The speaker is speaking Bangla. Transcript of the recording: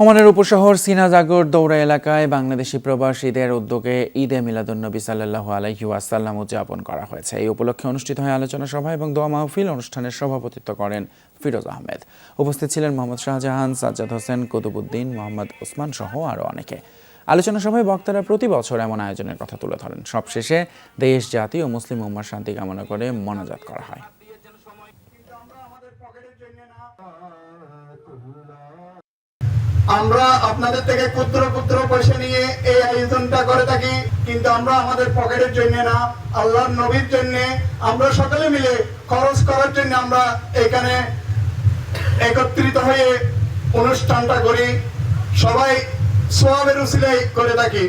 ওমানের উপশহর সিনাজাগর দৌড়া এলাকায় বাংলাদেশি প্রবাসীদের উদ্যোগে ঈদে মিলাদুন্নবী সাল্লাহ আলাইহি ওয়াসাল্লাম উদযাপন করা হয়েছে। এই উপলক্ষে অনুষ্ঠিত হয় আলোচনা সভা এবং দোয়া মাহফিল অনুষ্ঠানের সভাপতিত্ব করেন ফিরোজ আহমেদ। উপস্থিত ছিলেন মোহাম্মদ শাহজাহান, সাজ্জাদ হোসেন কুতুবুদ্দিন মোহাম্মদ ওসমান সহ আরও অনেকে। আলোচনা সভায় বক্তারা প্রতি বছর এমন আয়োজনের কথা তুলে ধরেন। সবশেষে দেশ, জাতি ও মুসলিম উম্মার শান্তি কামনা করে মোনাজাত করা হয়। আমরা আপনাদের থেকে ক্ষুদ্র ক্ষুদ্র পয়সা নিয়ে এই আয়োজনটা করে থাকি, কিন্তু আমরা আমাদের পকেটের জন্য না, আল্লাহর নবীর জন্য। আমরা সকলে মিলে খরচ করার জন্য আমরা এখানে একত্রিত হয়ে অনুষ্ঠানটা করি, সবাই সোয়াবের উসিলাই করে থাকি।